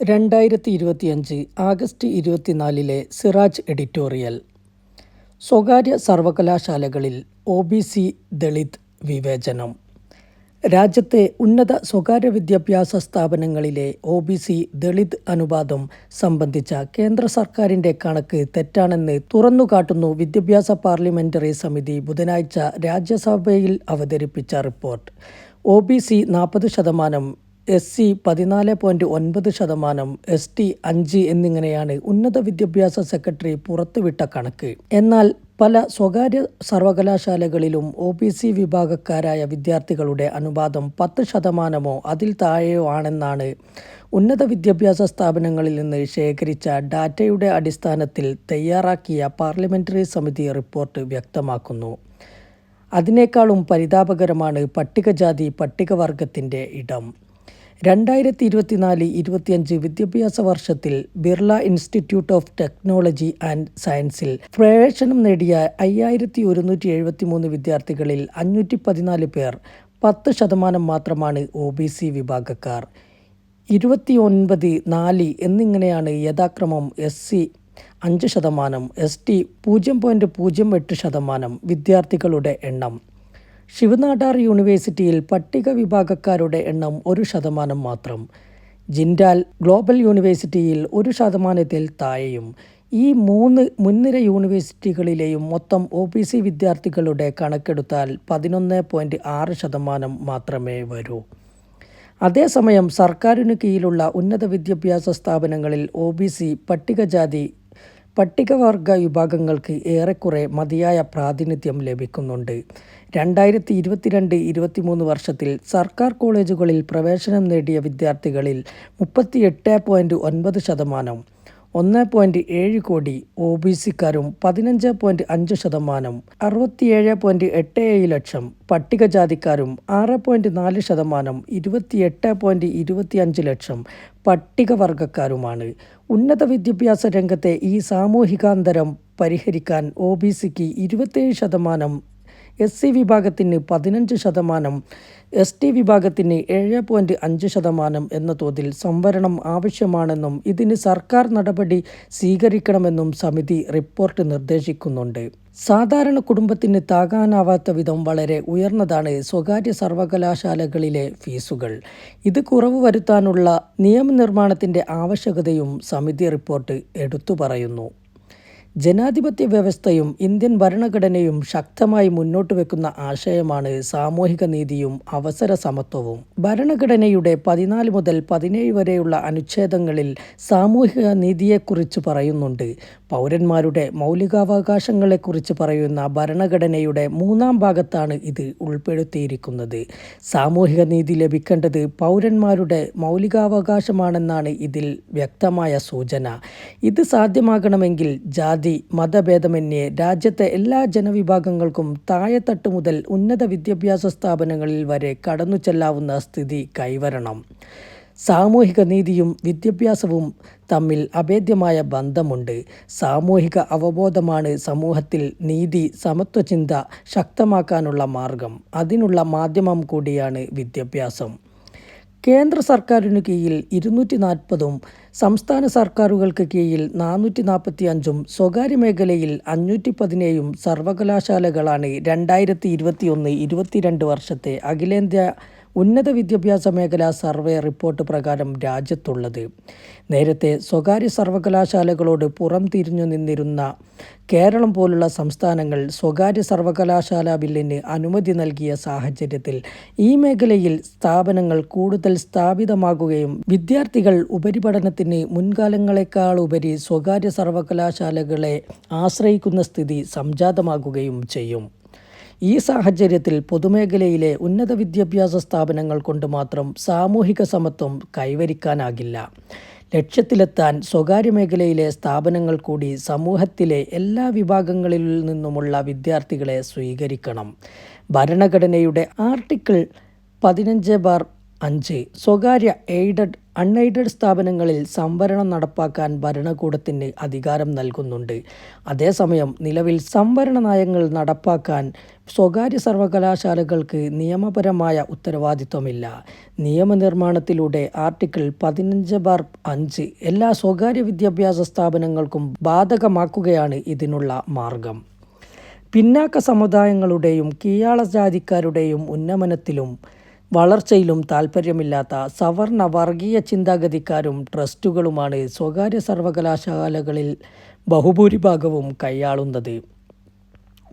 രണ്ടായിരത്തി ഇരുപത്തിയഞ്ച് ആഗസ്റ്റ് ഇരുപത്തിനാലിലെ സിറാജ് എഡിറ്റോറിയൽ. സ്വകാര്യ സർവകലാശാലകളിൽ ഒ ബി സി ദളിത് വിവേചനം. രാജ്യത്തെ ഉന്നത സ്വകാര്യ വിദ്യാഭ്യാസ സ്ഥാപനങ്ങളിലെ ഒ ബി സി ദളിത് അനുപാതം സംബന്ധിച്ച കേന്ദ്ര സർക്കാരിന്റെ കണക്ക് തെറ്റാണെന്ന് തുറന്നുകാട്ടുന്നു വിദ്യാഭ്യാസ പാർലമെന്ററി സമിതി ബുധനാഴ്ച രാജ്യസഭയിൽ അവതരിപ്പിച്ച റിപ്പോർട്ട്. ഒ ബി സി നാൽപ്പത് ശതമാനം എസ് സി പതിനാല് പോയിന്റ് ഒൻപത് ശതമാനം എസ് ടി അഞ്ച് എന്നിങ്ങനെയാണ് ഉന്നത വിദ്യാഭ്യാസ സെക്രട്ടറി പുറത്തുവിട്ട കണക്ക്. എന്നാൽ പല സ്വകാര്യ സർവകലാശാലകളിലും ഒ ബി സി വിഭാഗക്കാരായ വിദ്യാർത്ഥികളുടെ അനുപാതം പത്ത് ശതമാനമോ അതിൽ താഴെയോ ആണെന്നാണ് ഉന്നത വിദ്യാഭ്യാസ സ്ഥാപനങ്ങളിൽ നിന്ന് ശേഖരിച്ച ഡാറ്റയുടെ അടിസ്ഥാനത്തിൽ തയ്യാറാക്കിയ പാർലമെന്ററി സമിതി റിപ്പോർട്ട് വ്യക്തമാക്കുന്നു. അതിനേക്കാളും പരിതാപകരമാണ് പട്ടികജാതി പട്ടികവർഗത്തിന്റെ ഇടം. രണ്ടായിരത്തി ഇരുപത്തിനാല് ഇരുപത്തിയഞ്ച് വിദ്യാഭ്യാസ വർഷത്തിൽ Birla Institute of Technology and സയൻസിൽ പ്രവേശനം നേടിയ അയ്യായിരത്തി ഒരുന്നൂറ്റി എഴുപത്തി മൂന്ന് വിദ്യാർത്ഥികളിൽ അഞ്ഞൂറ്റി പതിനാല് പേർ പത്ത് ശതമാനം മാത്രമാണ് ഒ ബി സി വിഭാഗക്കാർ. ഇരുപത്തി ഒൻപത് നാല് എന്നിങ്ങനെയാണ് യഥാക്രമം എസ് സി അഞ്ച് ശതമാനം എസ് ടി പൂജ്യം പോയിന്റ് പൂജ്യം എട്ട് ശതമാനം വിദ്യാർത്ഥികളുടെ എണ്ണം. ശിവനാടാർ യൂണിവേഴ്സിറ്റിയിൽ പട്ടിക വിഭാഗക്കാരുടെ എണ്ണം ഒരു ശതമാനം മാത്രം. ജിൻഡാൽ ഗ്ലോബൽ യൂണിവേഴ്സിറ്റിയിൽ ഒരു ശതമാനത്തിൽ താഴെയും. ഈ മൂന്ന് മുൻനിര യൂണിവേഴ്സിറ്റികളിലെയും മൊത്തം ഒ പി സി വിദ്യാർത്ഥികളുടെ കണക്കെടുത്താൽ പതിനൊന്ന് പോയിന്റ് ആറ് ശതമാനം മാത്രമേ വരൂ. അതേസമയം സർക്കാരിനു കീഴിലുള്ള ഉന്നത വിദ്യാഭ്യാസ സ്ഥാപനങ്ങളിൽ ഒ ബി സി പട്ടികജാതി പട്ടികവർഗ വിഭാഗങ്ങൾക്ക് ഏറെക്കുറെ മതിയായ പ്രാതിനിധ്യം ലഭിക്കുന്നുണ്ട്. രണ്ടായിരത്തി ഇരുപത്തിരണ്ട് ഇരുപത്തിമൂന്ന് വർഷത്തിൽ സർക്കാർ കോളേജുകളിൽ പ്രവേശനം നേടിയ വിദ്യാർത്ഥികളിൽ മുപ്പത്തിയെട്ട് പോയിന്റ് ഒൻപത് ശതമാനം ഒന്ന് പോയിന്റ് ഏഴ് കോടി ഒ ബി സിക്കാരും പതിനഞ്ച് പോയിന്റ് അഞ്ച് ശതമാനം അറുപത്തിയേഴ് പോയിന്റ് എട്ട് ഏഴ് ലക്ഷം പട്ടികജാതിക്കാരും ആറ് പോയിന്റ് നാല് ശതമാനം ഇരുപത്തിയെട്ട് പോയിന്റ് ഇരുപത്തിയഞ്ച് ലക്ഷം പട്ടികവർഗക്കാരുമാണ്. ഉന്നത വിദ്യാഭ്യാസ രംഗത്തെ ഈ സാമൂഹികാന്തരം പരിഹരിക്കാൻ ഒ ബി സിക്ക് ഇരുപത്തേഴ് ശതമാനം എസ് സി വിഭാഗത്തിന് പതിനഞ്ച് ശതമാനം എസ് ടി വിഭാഗത്തിന് ഏഴ് പോയിന്റ് അഞ്ച് ശതമാനം എന്ന തോതിൽ സംവരണം ആവശ്യമാണെന്നും ഇതിന് സർക്കാർ നടപടി സ്വീകരിക്കണമെന്നും സമിതി റിപ്പോർട്ട് നിർദ്ദേശിക്കുന്നുണ്ട്. സാധാരണ കുടുംബത്തിന് താങ്ങാനാവാത്ത വിധം വളരെ ഉയർന്നതാണ് സ്വകാര്യ സർവകലാശാലകളിലെ ഫീസുകൾ. ഇത് കുറവ് വരുത്താനുള്ള നിയമനിർമ്മാണത്തിന്റെ ആവശ്യകതയും സമിതി റിപ്പോർട്ട് എടുത്തു പറയുന്നു. ജനാധിപത്യ വ്യവസ്ഥയും ഇന്ത്യൻ ഭരണഘടനയും ശക്തമായി മുന്നോട്ട് വെക്കുന്ന ആശയമാണ് സാമൂഹിക നീതിയും അവസര സമത്വവും. ഭരണഘടനയുടെ പതിനാല് മുതൽ പതിനേഴ് വരെയുള്ള അനുച്ഛേദങ്ങളിൽ സാമൂഹിക നീതിയെക്കുറിച്ച് പറയുന്നുണ്ട്. പൗരന്മാരുടെ മൗലികാവകാശങ്ങളെക്കുറിച്ച് പറയുന്ന ഭരണഘടനയുടെ മൂന്നാം ഭാഗത്താണ് ഇത് ഉൾപ്പെടുത്തിയിരിക്കുന്നത്. സാമൂഹിക നീതി ലഭിക്കേണ്ടത് പൗരന്മാരുടെ മൗലികാവകാശമാണെന്നാണ് ഇതിൽ വ്യക്തമായ സൂചന. ഇത് സാധ്യമാകണമെങ്കിൽ ജാതി മതഭേദമന്യേ രാജ്യത്തെ എല്ലാ ജനവിഭാഗങ്ങൾക്കും താഴെത്തട്ട് മുതൽ ഉന്നത വിദ്യാഭ്യാസ സ്ഥാപനങ്ങളിൽ വരെ കടന്നു ചെല്ലാവുന്ന സ്ഥിതി കൈവരണം. സാമൂഹിക നീതിയും വിദ്യാഭ്യാസവും തമ്മിൽ അഭേദ്യമായ ബന്ധമുണ്ട്. സാമൂഹിക അവബോധമാണ് സമൂഹത്തിൽ നീതി സമത്വചിന്ത ശക്തമാക്കാനുള്ള മാർഗം. അതിനുള്ള മാധ്യമം കൂടിയാണ് വിദ്യാഭ്യാസം. കേന്ദ്ര സർക്കാരിനു കീഴിൽ ഇരുന്നൂറ്റി നാൽപ്പതും സംസ്ഥാന സർക്കാരുകൾക്ക് കീഴിൽ നാനൂറ്റി നാൽപ്പത്തി അഞ്ചും സ്വകാര്യ മേഖലയിൽ അഞ്ഞൂറ്റി പതിനേഴും സർവകലാശാലകളാണ് രണ്ടായിരത്തി ഇരുപത്തി ഒന്ന് ഇരുപത്തിരണ്ട് വർഷത്തെ അഖിലേന്ത്യാ ഉന്നത വിദ്യാഭ്യാസ മേഖല സർവേ റിപ്പോർട്ട് പ്രകാരം രാജ്യത്തുള്ളത്. നേരത്തെ സ്വകാര്യ സർവകലാശാലകളോട് പുറം തിരിഞ്ഞു നിന്നിരുന്ന കേരളം പോലുള്ള സംസ്ഥാനങ്ങൾ സ്വകാര്യ സർവകലാശാല ബില്ലിന് അനുമതി നൽകിയ സാഹചര്യത്തിൽ ഈ മേഖലയിൽ സ്ഥാപനങ്ങൾ കൂടുതൽ സ്ഥാപിതമാകുകയും വിദ്യാർത്ഥികൾ ഉപരിപഠനത്തിന് മുൻകാലങ്ങളെക്കാൾ ഉപരി സ്വകാര്യ സർവകലാശാലകളെ ആശ്രയിക്കുന്ന സ്ഥിതി സംജാതമാകുകയും ചെയ്യും. ഈ സാഹചര്യത്തിൽ പൊതുമേഖലയിലെ ഉന്നത വിദ്യാഭ്യാസ സ്ഥാപനങ്ങൾ കൊണ്ട് മാത്രം സാമൂഹിക സമത്വം കൈവരിക്കാനാകില്ല. ലക്ഷ്യത്തിലെത്താൻ സ്വകാര്യ മേഖലയിലെ സ്ഥാപനങ്ങൾ കൂടി സമൂഹത്തിലെ എല്ലാ വിഭാഗങ്ങളിൽ നിന്നുമുള്ള വിദ്യാർത്ഥികളെ സ്വീകരിക്കണം. ഭരണഘടനയുടെ ആർട്ടിക്കിൾ പതിനഞ്ച് ബാർ അഞ്ച്. സ്വകാര്യ എയ്ഡഡ് അൺഎയ്ഡഡ് സ്ഥാപനങ്ങളിൽ സംവരണം നടപ്പാക്കാൻ ഭരണകൂടത്തിന് അധികാരം നൽകുന്നുണ്ട്. അതേസമയം നിലവിൽ സംവരണ നയങ്ങൾ നടപ്പാക്കാൻ സ്വകാര്യ സർവകലാശാലകൾക്ക് നിയമപരമായ ഉത്തരവാദിത്വമില്ല. നിയമനിർമ്മാണത്തിലൂടെ ആർട്ടിക്കിൾ പതിനഞ്ച് ബാർ അഞ്ച് എല്ലാ സ്വകാര്യ വിദ്യാഭ്യാസ സ്ഥാപനങ്ങൾക്കും ബാധകമാക്കുകയാണ് ഇതിനുള്ള മാർഗം. പിന്നാക്ക സമുദായങ്ങളുടെയും കീഴാള ജാതിക്കാരുടെയും ഉന്നമനത്തിലും വളർച്ചയിലും താൽപ്പര്യമില്ലാത്ത സവർണ വർഗീയ ചിന്താഗതിക്കാരും ട്രസ്റ്റുകളുമാണ് സ്വകാര്യ സർവകലാശാലകളിൽ ബഹുഭൂരിഭാഗവും കൈയാളുന്നത്.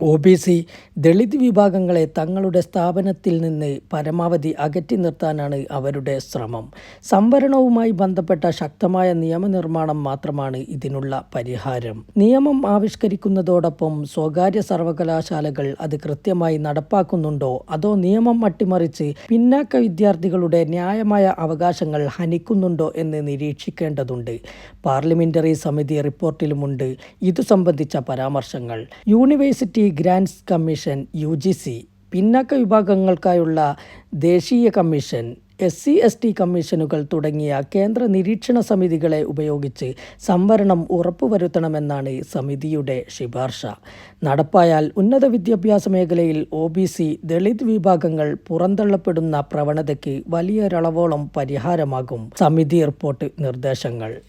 ഒ ബി സി ദളിത് വിഭാഗങ്ങളെ തങ്ങളുടെ സ്ഥാപനത്തിൽ നിന്ന് പരമാവധി അകറ്റി നിർത്താനാണ് അവരുടെ ശ്രമം. സംവരണവുമായി ബന്ധപ്പെട്ട ശക്തമായ നിയമനിർമ്മാണം മാത്രമാണ് ഇതിനുള്ള പരിഹാരം. നിയമം ആവിഷ്കരിക്കുന്നതോടൊപ്പം സ്വകാര്യ സർവകലാശാലകൾ അത് കൃത്യമായി നടപ്പാക്കുന്നുണ്ടോ? അതോ നിയമം അട്ടിമറിച്ച് പിന്നാക്ക വിദ്യാർത്ഥികളുടെ ന്യായമായ അവകാശങ്ങൾ ഹനിക്കുന്നുണ്ടോ എന്ന് നിരീക്ഷിക്കേണ്ടതുണ്ട്. പാർലമെന്ററി സമിതി റിപ്പോർട്ടിലുമുണ്ട്. ഇതു സംബന്ധിച്ച പരാമർശങ്ങൾ. University Grants Commission U G C പിന്നാക്ക വിഭാഗങ്ങൾക്കായുള്ള ദേശീയ commission S C S T കമ്മീഷനുകൾ തുടങ്ങിയ കേന്ദ്ര നിരീക്ഷണ സമിതികളെ ഉപയോഗിച്ച് സംവരണം ഉറപ്പുവരുത്തണമെന്നാണ് സമിതിയുടെ ശുപാർശ. നടപ്പായാൽ ഉന്നത വിദ്യാഭ്യാസ മേഖലയിൽ ഒ ബി സി ദളിത് വിഭാഗങ്ങൾ പുറന്തള്ളപ്പെടുന്ന പ്രവണതയ്ക്ക് വലിയൊരളവോളം പരിഹാരമാകും. സമിതി റിപ്പോർട്ട് നിർദ്ദേശങ്ങൾ.